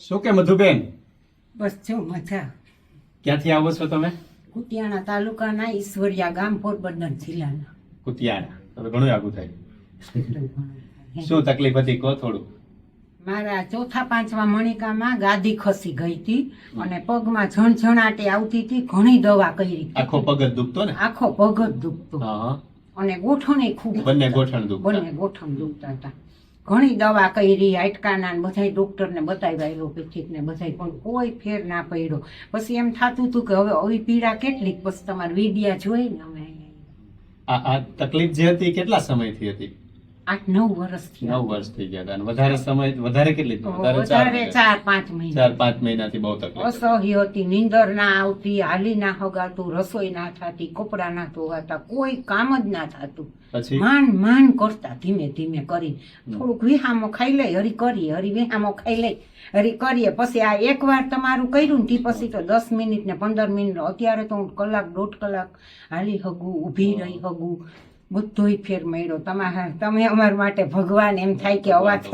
શું કે મધુબેન? બસ જો મજા. ક્યાંથી આવો છો તમે? કુતિયાણા તાલુકાના ઈશ્વરિયા ગામ પોરબંદર જિલ્લાના. કુતિયાણા તો ઘણું આગું થાય. શું તકલીફ હતી? કહો થોડું. મારા ચોથા પાંચમા મણિકામાં ગાદી ખસી ગઈ હતી અને પગમાં ઝણઝણાટે આવતી હતી ઘણી દવા કરી આખો પગ જ દુખતો ને? આખો પગ જ દુખતો. અને ગોઠણે ખૂબ બંને ગોઠણ દુખતા. બંને ગોઠણ દુખતા હતા. ઘણી દવા કરી, હાડકાના બધા ડોક્ટરને બતાવ્યા એલોપેથિકને ને બધાય પણ કોઈ ફેર ના પડ્યો. પછી એમ થતું હતું કે હવે આવી પીડા કેટલીક, પછી તમારે વીડિયા જોઈ ને અમે આ તકલીફ જે હતી કેટલા સમયથી હતી? આઠ નવ વર્ષ થઈ ગયા અને વધારે સમય વધારે કેટલી વધારે ચાર વધારે મહિના. ચાર પાંચ મહિના. ચાર પાંચ મહિનાથી બહુ તકલીફ. અસહ્ય હતી નીંદર ના આવતી હાલી ના હગાતું રસોઈ ના થતી કપડા ના ધોવાતા કોઈ કામ જ ના થતું. પછી? માંડ માન કરતા ધીમે ધીમે કરી થોડુંક વિહામો ખાઈ લઈ હરી કરીએ હરી વિહામો ખાઈ લઈ હરી કરીએ. પછી આ એક વાર તમારું કર્યું ને તે પછી તો દસ મિનિટ ને પંદર મિનિટ. અત્યારે તો હું કલાક દોઢ કલાક હાલી હગું ઊભી રહી હગું. બધોય ફેર મળ્યો તમારા તમે અમારા માટે ભગવાન એમ થાય કે અવાજ.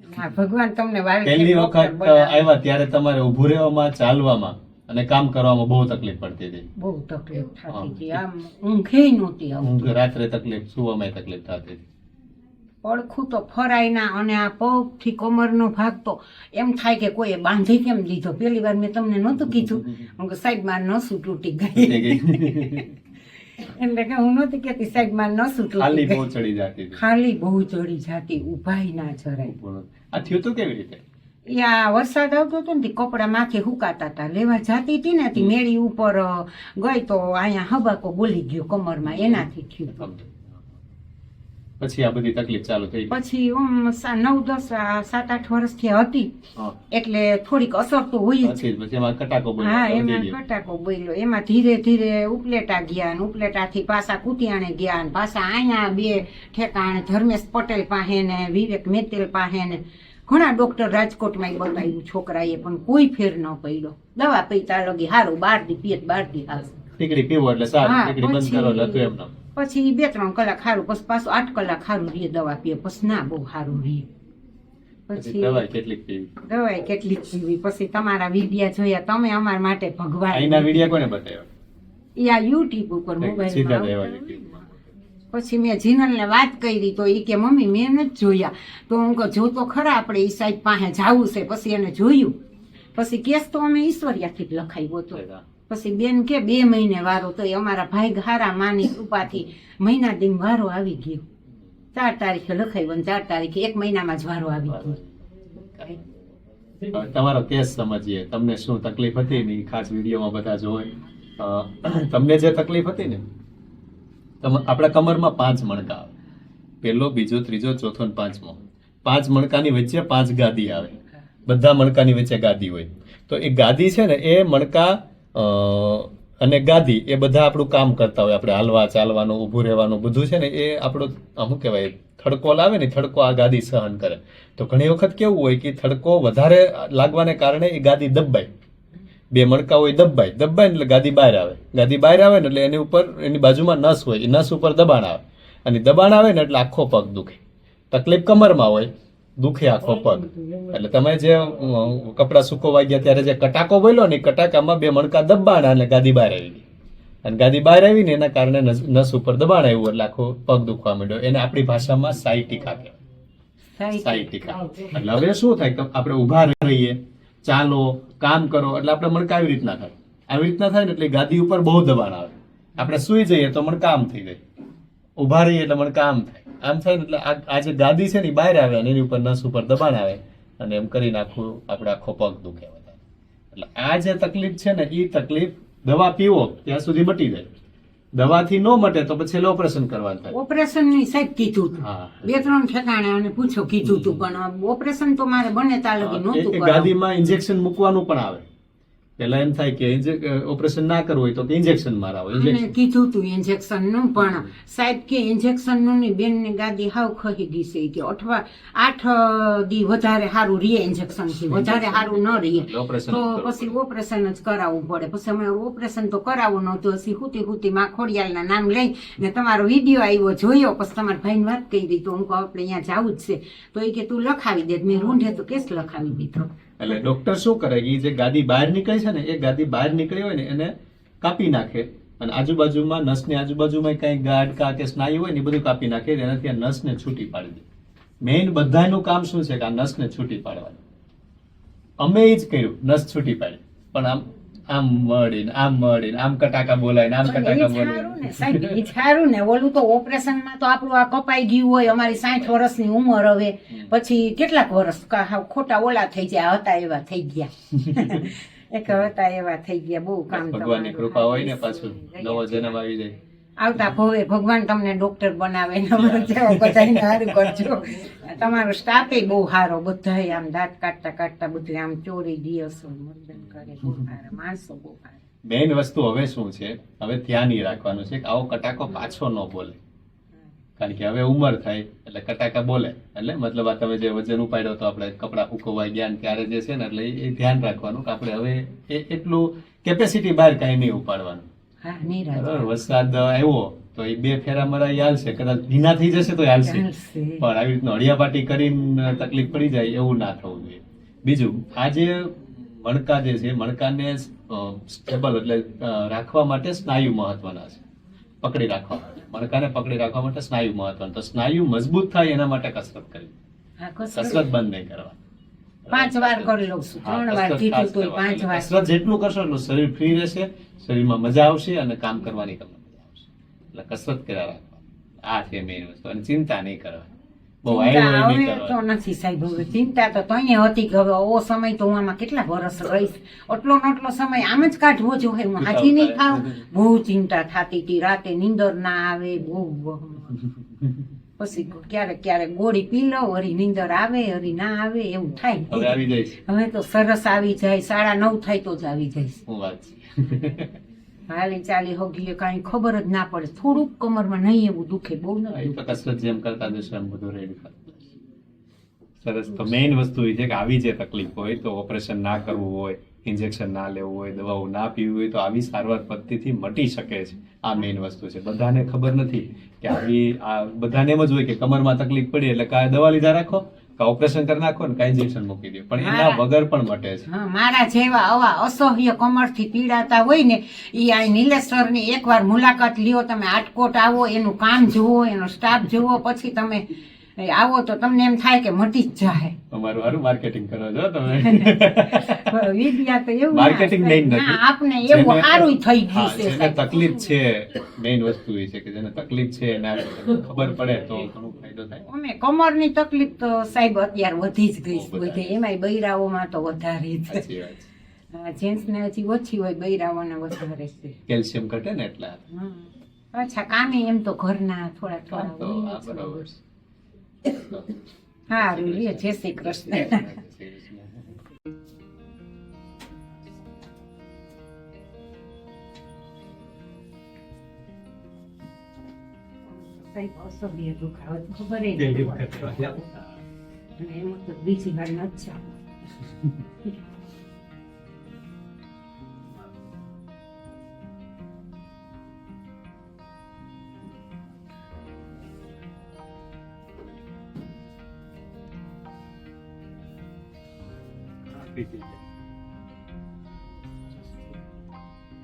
હા ભગવાન તમને પહેલી વખત આવ્યા ત્યારે તમારે ઊભું રહેવામાં ચાલવામાં અને કામ કરવામાં બહુ તકલીફ પડતી હતી. બહુ તકલીફ થતી હતી. આમ ઊંઘે નહોતી આવતી. ઊંઘ રાત્રે તકલીફ સુવામાં તકલીફ થતી હતી. પડખું તો ફરાય ના અને આ પગથી કમરનો ભાગ તો એમ થાય કે કોઈએ બાંધી કેમ દીધો? પેલી વાર મેં તમને નહોતું કીધું. હું માર નસું તૂટી ગઈ. એટલે કે હું નહોતી કહેતી સાહેબ ન નસું ખાલી બહુ ચડી જતી ખાલી બહુ ચડી જાતી ઉભાઈ ના જરાય. આ થયું તો કેવી રીતે? યા વરસાદ આવતો હતો ને કપડા માથે હુકાતા હતા. લેવા જાતી હતી ને મેળી ઉપર ગઈ તો અહીંયા હબાકો બોલી ગયો કમરમાં. એનાથી થયું. પછી આ બધી તકલીફ ચાલુ થઈ પછી નવ દસ સાત આઠ વર્ષથી હતી. એટલે થોડીક અસર તો હોય જ. કટાકો હા એમાં કટાકો બોલ્યો એમાં ધીરે ધીરે ઉપલેટા ગયા ને ઉપલેટાથી પાછા કુતિયાણે ગયા ને પાછા અહીંયા બે ઠેકાણે ધર્મેશ પટેલ પાસે ને વિવેક મેતેલ પાસે ને ઘણા ડોક્ટર રાજકોટમાં એ બતાવ્યું છોકરાએ પણ કોઈ ફેર ન પડ્યો. દવા પૈતા લગી હારું બાર દી પિયત બાર દી હાલ ટીકડી પીવો એટલે સારું ટીકડી બંધ કરો એટલે હતું. પછી બે ત્રણ કલાક સારું પછી પાછું આઠ કલાક સારું રહીએ દવા પીએ પછી ના બહુ સારું રહીએ. પછી દવાઈ કેટલીક પીવી? દવાઈ કેટલીક પીવી પછી તમારા વિડિયા જોયા તમે અમારા માટે ભગવાન. અહીંના વિડીયા કોને બતાવ્યા? ઈ આ યુટ્યુબ ઉપર મોબાઈલ પછી મેં જીનલને વાત કરી તો એ કે મમ્મી મેં નથી જોયા. તો હું કહું જો તો ખરા આપણે ઈ સાહેબ પાસે જાવું છે. પછી એને જોયું. પછી કેસ તો અમે ઈશ્વર્યાથી જ લખાવ્યો હતો. પછી બેન કે, બે મહિને વારો, તો અમારા ભાઈ હારા માની કૃપાથી મહિના દિન વારો આવી ગયો. ચાર તારીખે લખાય ચાર તારીખે એક મહિનામાં જ વારો આવી ગયો. તમારો કેસ સમજીએ. તમને શું તકલીફ હતી ને ખાસ વિડીયોમાં બધા જોવે? તમને જે તકલીફ હતી ને આપણા કમરમાં પાંચ મણકા આવે. પહેલો બીજો, ત્રીજો, ચોથો ને પાંચમો. પાંચ મણકાની વચ્ચે પાંચ ગાદી આવે. બધા મણકાની વચ્ચે ગાદી હોય. તો એ ગાદી છે ને, એ મણકા અને ગાદી એ બધા આપણું કામ કરતા હોય. આપણે હાલવા, ચાલવાનું, ઊભું રહેવાનું બધું છે ને એ આપણું શું કહેવાય, થડકો લાવે ને થડકો આ ગાદી સહન કરે. તો ઘણી વખત કેવું હોય કે થડકો વધારે લાગવાને કારણે એ ગાદી દબાય. બે મણકા હોય દબાય. દબાય એટલે ગાદી બહાર આવે. ગાદી બહાર આવે ને એટલે એની ઉપર, એની બાજુમાં નસ હોય. એ નસ ઉપર દબાણ આવે. અને દબાણ આવે ને એટલે આખો પગ દુખે. તકલીફ કમરમાં હોય. દુખે આખો પગ એટલે તમે જે કપડાં સુકવવા ગયા ત્યારે જે કટાકો બોલ્યો ને કટાકામાં બે મણકા દબાણા અને ગાદી બહાર આવી અને ગાદી બહાર આવી ને એના કારણે નસ ઉપર દબાણ આવ્યું એટલે આખો પગ દુખવા માંડ્યો. એને આપણી ભાષામાં સાઈટિકા કહેવાય. સાઈટિકા એટલે હવે શું થાય કે આપણે ઊભા રહીએ ચાલો કામ કરો એટલે આપણે મણકા આવી રીતના થાય. આવી રીતના થાય ને એટલે ગાદી ઉપર બહુ દબાણ આવે. આપણે સુઈ જઈએ તો મણકા આમ થઈ જાય. ઊભા રહીએ એટલે મણકા આમ થાય. આમ થાય એટલે આ જે ગાદી છે ને બહાર આવે અને એની ઉપર નસ ઉપર દબાણ આવે અને એમ કરીને આખું આપણે આખો પગ દુખે વધારે. એટલે આ જે તકલીફ છે ને એ તકલીફ દવા પીવો ત્યાં સુધી મટી જાય. દવાથી ન મટે તો પછી ઓપરેશન કરવાનું થાય. ઓપરેશનની સાહેબ કીધું બે ત્રણ ઠેકાણે અને પૂછો કીધું હતું પણ ઓપરેશન તો મારે બને ત્યાં નહોતું ગાદીમાં ઇન્જેક્શન મૂકવાનું પણ આવે. પેલા એમ થાય કે ઓપરેશન ના કરવું હોય તો કે ઇન્જેક્શન મારાવો ઇન્જેક્શન કીધું તું ઇન્જેક્શનનું પણ સાહેબ કે ઇન્જેક્શનનું ની બેનની ગાદી હાવ ખહી ગઈ છે કે અઠવા આઠ દી વધારે સારું રીએ ઇન્જેક્શનથી વધારે સારું ન રીએ તો પછી ઓપરેશન જ કરાવવું પડે. પછી અમે ઓપરેશન તો કરાવવું નહોતું. પછી હુતી હુતી માં ખોડિયાલના નામ લઈ ને તમારો વીડિયો આવ્યો જોયો. પછી તમારા ભાઈ વાત કહી દીધું. તો હું આપણે અહીંયા જવું જ છે. તો એ કે તું લખાવી દે. મેં રૂંઢે તો કેસ લખાવી દીધો. એટલે ડોક્ટર શું કરે? કે જે ગાદી બહાર નીકળી છે ને, એ ગાદી બહાર નીકળી હોય ને, એને કાપી નાખે. અને આજુબાજુમાં, નસની આજુબાજુમાં કઈ ગાઢ કા સ્નાયુ હોય ને, એ બધું કાપી નાખે, એનાથી આ નસને છૂટી પાડી દે. મેઇન બધાનું કામ શું છે? કે આ નસને છૂટી પાડવાનું. અમે એ જ કર્યું, નસ છૂટી પાડી. પણ આમ આમ મળીને આમ મળીને આમ કટાકા બોલાય આમ કટાકા બોલાય સારું ને સાહેબ એ સારું ને ઓલું તો ઓપરેશનમાં તો આપણું આ કપાઈ ગયું હોય અમારી સાઠ વર્ષની ઉંમર હવે. પછી કેટલાક વર્ષ ખોટા ઓલા થઈ ગયા હતા એવા થઈ ગયા. એક હતા એવા થઈ ગયા બહુ કામ ભગવાનની કૃપા હોય ને પાછું નવો જન્મ આવી જાય. આવતા ભવે ભગવાન તમને ડોક્ટર બનાવે ને અમારે જેવો બધાયને સારું કરજો. તમારો સ્ટાફ બહુ સારો બધાય આમ દાંત કાઢતા કાઢતા બધું આમ ચોરી દિવસો મર્દન કરે બહુ સારા માણસો બહુ સારા મેઇન વસ્તુ હવે શું છે? હવે ધ્યાન રાખવાનું છે કે આવો કટાકો પાછો ન બોલે. કારણ કે હવે ઉંમર થાય એટલે કટાકા બોલે. એટલે મતલબ આ તમે જે વજન ઉપાડ્યો તો આપણે કપડા ફૂકવવા ગયા ને ત્યારે જે છે ને એટલે એ ધ્યાન રાખવાનું કે આપણે હવે એ એટલું કેપેસિટી બહાર કાંઈ નહીં ઉપાડવાનું. હા વરસાદ આવ્યો તો એ બે ફેરા મરાઈ હાલશે કદાચ ભીના થઈ જશે તો ચાલશે. પણ આવી રીતનું અડિયાપાટી કરીને તકલીફ પડી જાય એવું ના થવું જોઈએ. બીજું આ જે મણકા જે છે મણકાને સ્ટેબલ એટલે રાખવા માટે સ્નાયુ મહત્વના છે. પકડી રાખવા મણકાને પકડી રાખવા માટે સ્નાયુ મહત્વના. તો સ્નાયુ મજબૂત થાય એના માટે કસરત કરવી. કસરત. બંધ નહીં કરવા પાંચ વાર કરી લઉં છું. ત્રણ વાર કીધું તો પાંચ વાર. કસરત જેટલું કરશો એટલું શરીર ફ્રી રહેશે શરીરમાં મજા આવશે અને કામ કરવાની તમને મજા આવશે. એટલે કસરત કર્યા રાખવા આ છે મેઇન વસ્તુ. અને ચિંતા નહીં કરવાની. ચિંતા તો તઈએ હતી કે હવે ઓ સમય તો હું આમાં કેટલા વર્ષ રહીશ? એટલો ને એટલો સમય આમ જ કાઢવો જોઈએ. હું હાજી નહીં ખાવ બહુ ચિંતા થતી હતી. રાતે નીંદર ના આવે. બહુ. પછી ક્યારેક ક્યારેક ગોળી પી લો હરી નીંદર આવે હરી ના આવે એવું થાય. હવે તો સરસ આવી જાય સાડા નવ થાય તો જ આવી છે. હાલી ચાલી હોગીએ કાંઈ ખબર જ ના પડે. થોડુંક કમરમાં નહીં એવું દુખે બહુ કસરત જેમ કરતા જશો એમ બધું રેડી સરસ તો મેઇન વસ્તુ એ છે કે આવી જે તકલીફ હોય તો ઓપરેશન ના કરવું હોય ઇન્જેક્શન ના લેવું હોય દવાઓ ના પીવી હોય તો આવી સારવાર પદ્ધતિથી મટી શકે છે. આ મેઇન વસ્તુ છે. બધાને ખબર નથી કે આવી આ બધાને એમ જ હોય કે કમરમાં તકલીફ પડી એટલે કાંઈ દવા લીધા રાખો કાં ઓપરેશન કરી નાખો ને કાંઈ ઇન્જેક્શન મૂકી દો. પણ એના વગર પણ મટે છે. મારા જેવા આવા અસહ્ય કમરથી પીડાતા હોય ને એ આ નીલેશ્વરની એકવાર મુલાકાત લ્યો તમે આટકોટ આવો એનું કામ જુઓ એનો સ્ટાફ જુઓ પછી તમે આવો તો તમને એમ થાય કે મટી જ જાય. તમારું સારું માર્કેટિંગ કરો છો તમે. વિદ્યા તો એવું માર્કેટિંગ મેઇન નથી. આપને એવું સારું થઈ ગયું છે જેને તકલીફ છે મેઇન વસ્તુ એ છે કે જેને તકલીફ છે એને ખબર પડે તો ઘણો ફાયદો થાય. અમે કમરની તકલીફ તો સાહેબ અત્યારે વધી જ ગઈ છે. બધા. એમાંય બૈરાઓમાં તો વધારે છે. જેન્ટ્સને હજી ઓછી હોય બૈરાઓને વધારે છે. કેલ્શિયમ ઘટે ને એટલા. અચ્છા કામે એમ તો ઘરના થોડા થોડા. બરાબર છે. સારું લે જય શ્રી કૃષ્ણ. સાહેબ અસહ્ય દુખાવો તો ખબર બીજી વાર નથી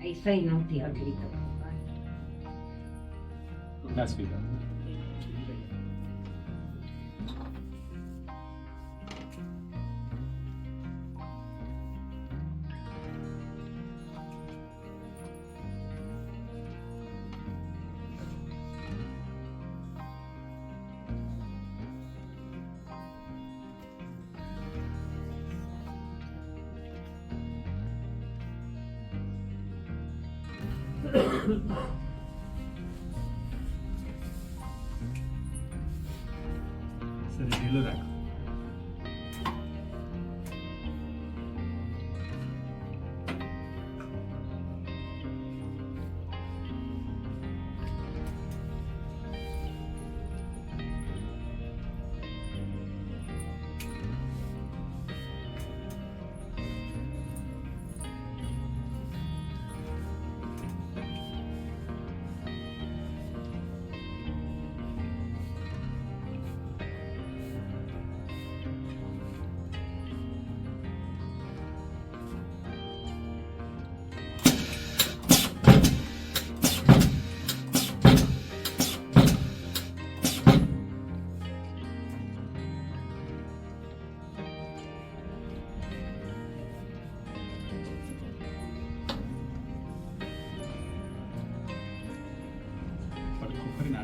જવું. એ સહી નહોતી અગડી તો ના સ્વીકાર.